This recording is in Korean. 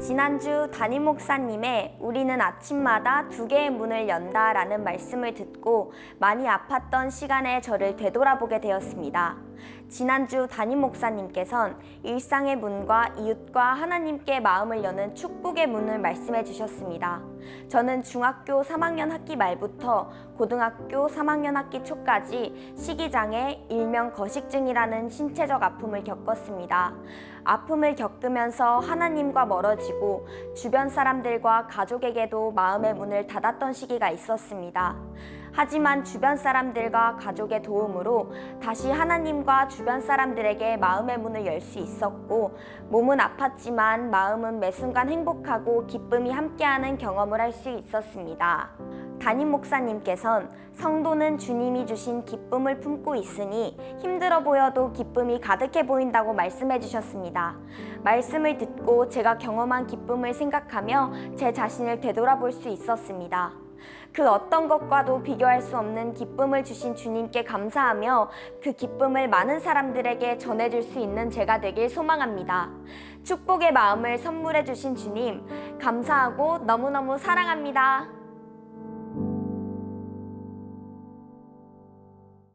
지난주 담임 목사님의 우리는 아침마다 두 개의 문을 연다 라는 말씀을 듣고 많이 아팠던 시간에 저를 되돌아보게 되었습니다. 지난주 담임 목사님께선 일상의 문과 이웃과 하나님께 마음을 여는 축복의 문을 말씀해 주셨습니다. 저는 중학교 3학년 학기 말부터 고등학교 3학년 학기 초까지 식이장애, 일명 거식증이라는 신체적 아픔을 겪었습니다. 아픔을 겪으면서 하나님과 멀어지고 주변 사람들과 가족에게도 마음의 문을 닫았던 시기가 있었습니다. 하지만 주변 사람들과 가족의 도움으로 다시 하나님과 주변 사람들에게 마음의 문을 열 수 있었고 몸은 아팠지만 마음은 매 순간 행복하고 기쁨이 함께하는 경험을 할 수 있었습니다. 담임 목사님께선 성도는 주님이 주신 기쁨을 품고 있으니 힘들어 보여도 기쁨이 가득해 보인다고 말씀해 주셨습니다. 말씀을 듣고 제가 경험한 기쁨을 생각하며 제 자신을 되돌아볼 수 있었습니다. 그 어떤 것과도 비교할 수 없는 기쁨을 주신 주님께 감사하며 그 기쁨을 많은 사람들에게 전해줄 수 있는 제가 되길 소망합니다. 축복의 마음을 선물해 주신 주님, 감사하고 너무너무 사랑합니다.